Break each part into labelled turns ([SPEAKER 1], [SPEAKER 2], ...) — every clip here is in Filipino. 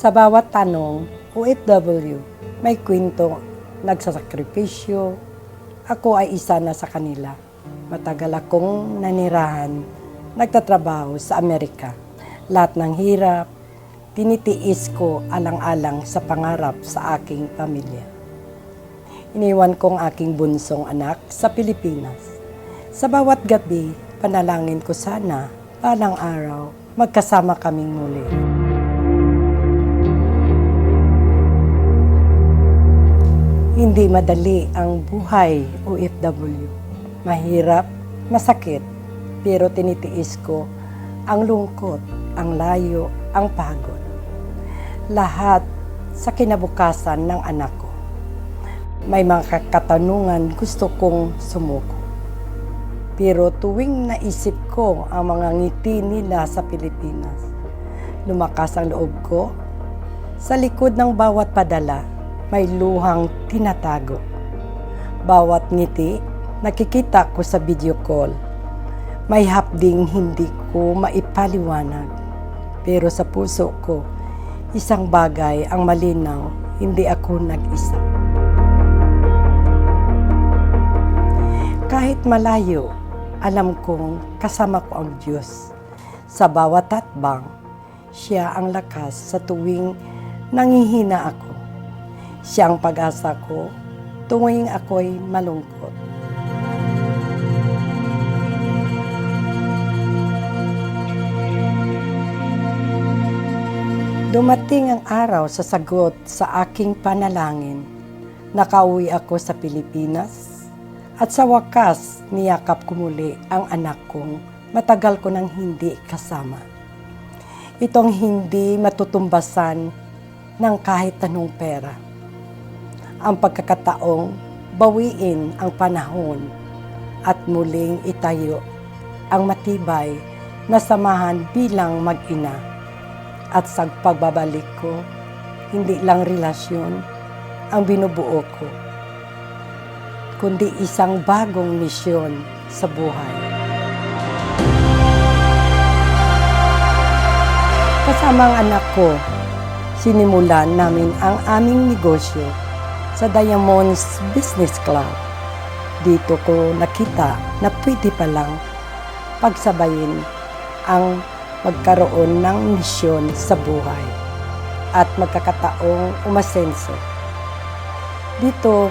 [SPEAKER 1] Sa bawat tanong, OFW, may kwento, nagsasakripisyo. Ako ay isa na sa kanila. Matagal akong nanirahan, nagtatrabaho sa Amerika. Lahat ng hirap, tinitiis ko alang-alang sa pangarap sa aking pamilya. Iniwan ko ang aking bunsong anak sa Pilipinas. Sa bawat gabi, panalangin ko sana, balang araw, magkasama kaming muli. Hindi madali ang buhay OFW. Mahirap, masakit, pero tinitiis ko ang lungkot, ang layo, ang pagod. Lahat sa kinabukasan ng anak ko. May mga katanungan gusto kong sumuko. Pero tuwing naisip ko ang mga ngiti nila sa Pilipinas, lumakas ang loob ko. Sa likod ng bawat padala, may luhang tinatago. Bawat ngiti, nakikita ko sa video call. May hapding hindi ko maipaliwanag. Pero sa puso ko, isang bagay ang malinaw, hindi ako nag-isa. Kahit malayo, alam kong kasama ko ang Diyos. Sa bawat tatbang, siya ang lakas sa tuwing nangihina ako. Siya ang pag-asa ko tuwing ako'y malungkot. Dumating ang araw sa sagot sa aking panalangin. Nakauwi ako sa Pilipinas at sa wakas niyakap ko muli ang anak kong matagal ko nang hindi kasama. Itong hindi matutumbasan ng kahit anong pera. Ang pagkakataong bawiin ang panahon at muling itayo ang matibay na samahan bilang mag-ina. At sa pagbabalik ko, hindi lang relasyon ang binubuo ko, kundi isang bagong misyon sa buhay. Kasama ang anak ko, sinimulan namin ang aming negosyo sa Diamonds Business Club. Dito ko nakita na pwede palang pagsabayin ang magkaroon ng misyon sa buhay at magkakataong umasenso. Dito,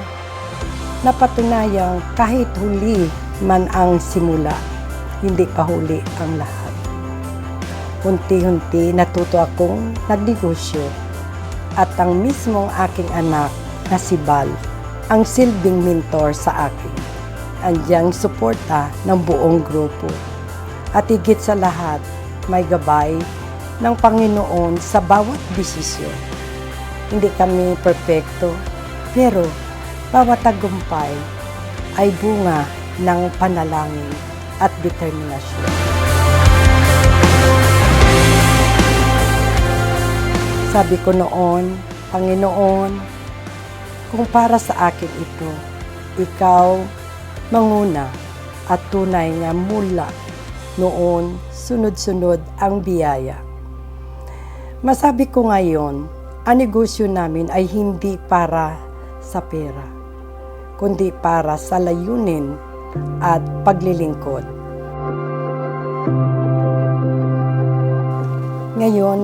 [SPEAKER 1] napatunayang kahit huli man ang simula, hindi pa huli ang lahat. Unti-unti natuto akong nagnegosyo at ang mismong aking anak na si Bal ang silbing mentor sa akin. Andyang suporta ng buong grupo. At higit sa lahat, may gabay ng Panginoon sa bawat desisyon. Hindi kami perpekto, pero bawat tagumpay ay bunga ng panalangin at determinasyon. Sabi ko noon, Panginoon, kung para sa akin ito, ikaw manguna at tunay nga mula noon sunod-sunod ang biyaya. Masabi ko ngayon, ang negosyo namin ay hindi para sa pera, kundi para sa layunin at paglilingkod. Ngayon,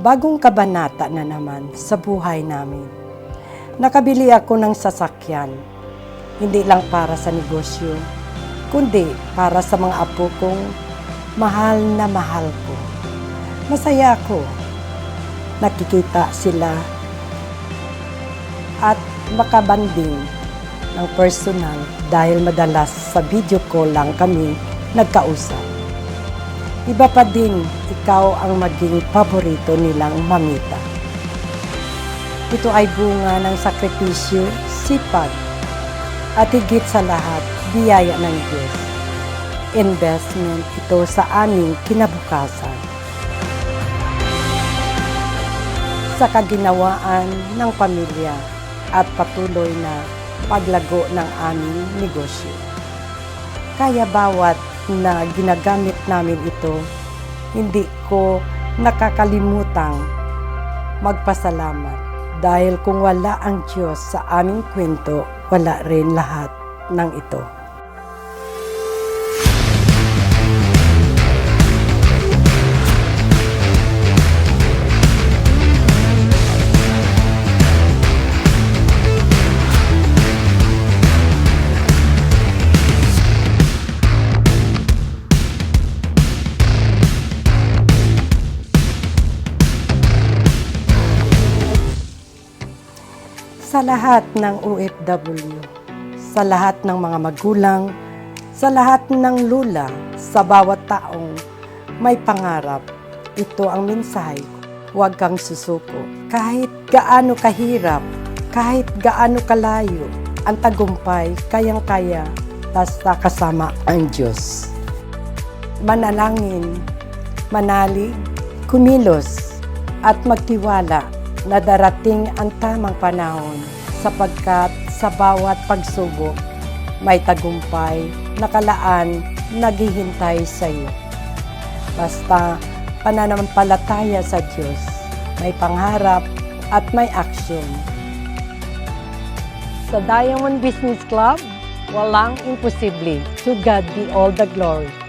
[SPEAKER 1] bagong kabanata na naman sa buhay namin. Nakabili ako ng sasakyan, hindi lang para sa negosyo, kundi para sa mga apo kong mahal na mahal ko. Masaya ako. Nakikita sila at makabanding ng personal dahil madalas sa video call lang kami nagkausap. Iba pa din ikaw ang maging paborito nilang mamita. Ito ay bunga ng sakripisyo, sipag, at higit sa lahat, biyaya ng Diyos. Investment ito sa aming kinabukasan. Sa kaginawaan ng pamilya at patuloy na paglago ng aming negosyo. Kaya bawat na ginagamit namin ito, hindi ko nakakalimutang magpasalamat. Dahil kung wala ang Diyos sa aming kwento, wala rin lahat ng ito. Sa lahat ng OFW, sa lahat ng mga magulang, sa lahat ng lula, sa bawat taong may pangarap. Ito ang mensahe. Huwag kang susuko. Kahit gaano kahirap, kahit gaano kalayo, ang tagumpay kayang-kaya basta kasama ang Diyos. Manalangin, manalig, kumilos, at magtiwala na darating ang tamang panahon sapagkat sa bawat pagsubok may tagumpay na kalaan naghihintay sa iyo. Basta pananampalataya sa Diyos, may pangarap at may aksyon. Sa Diamond Business Club, walang imposible. To God be all the glory.